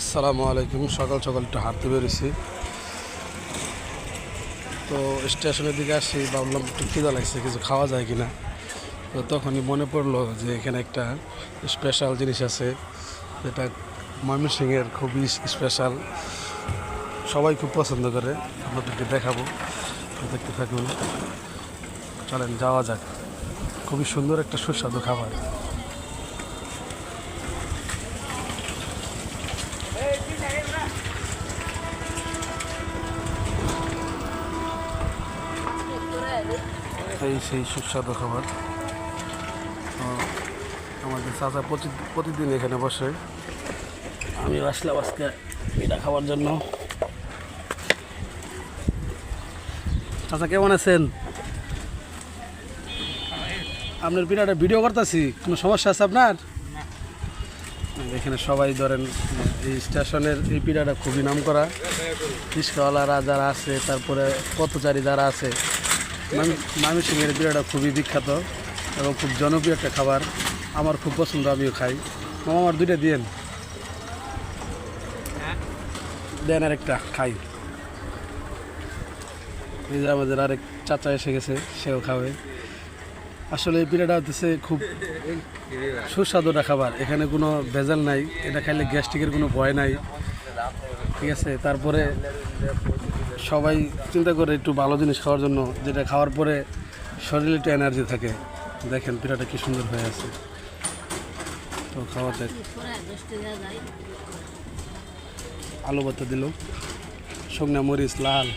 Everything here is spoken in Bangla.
আসসালামু আলাইকুম। সকাল সকাল একটু হাঁটতে বেরোছি তো স্টেশনের দিকে আসি, ভাবলাম একটু খিদা লাগছে, কিছু খাওয়া যায় কিনা। তো তখনই মনে পড়ল যে এখানে একটা স্পেশাল জিনিস আছে। যেটা ময়মনসিংহের খুবই স্পেশাল সবাই খুব পছন্দ করে। আপনাদেরকে দেখাবো, দেখতে থাকুন। চলেন, যাওয়া যাক। খুবই সুন্দর একটা সুস্বাদু খাবার। এই সেই সুস্বাদু খাবার। আমাদের চাচা প্রতি- প্রতিদিন এখানে বসে। আমি আসলাম আজকে এটা খাওয়ার জন্য। চাচা, কেমন আছেন? আপনার পিঠাটা ভিডিও করতেছি, কোনো সমস্যা আছে আপনার? এখানে সবাই ধরেন, এই স্টেশনের এই পিঠাটা খুবই নাম করা রিক্সাওয়ালারা যারা আছে, তারপরে পথচারী যারা আছে ময়মনসিংহের পিঠাটা খুবই বিখ্যাত এবং খুব জনপ্রিয় একটা খাবার। আমার খুব পছন্দ, আমিও খাই। মামা, আমার দুইটা দিয়েন। দেন আর একটা খাই। এই যে আমাদের আরেক চাচা এসে গেছে, সেও খাবে। আসলে এই পিঠাটা হচ্ছে খুব সুস্বাদু একটা খাবার। এখানে কোনো ভেজাল নাই, এটা খাইলে গ্যাস্ট্রিকের কোনো ভয় নাই। ঠিক আছে? তারপরে সবাই চিন্তা করে একটু ভালো জিনিস খাওয়ার জন্য, যেটা খাওয়ার পরে শরীরে একটু এনার্জি থাকে। দেখেন, পিঠাটা কি সুন্দর হয়ে আছে। তো খাওয়া যাক। আলু ভাতা দিল শুকনা মরিচ, লাল।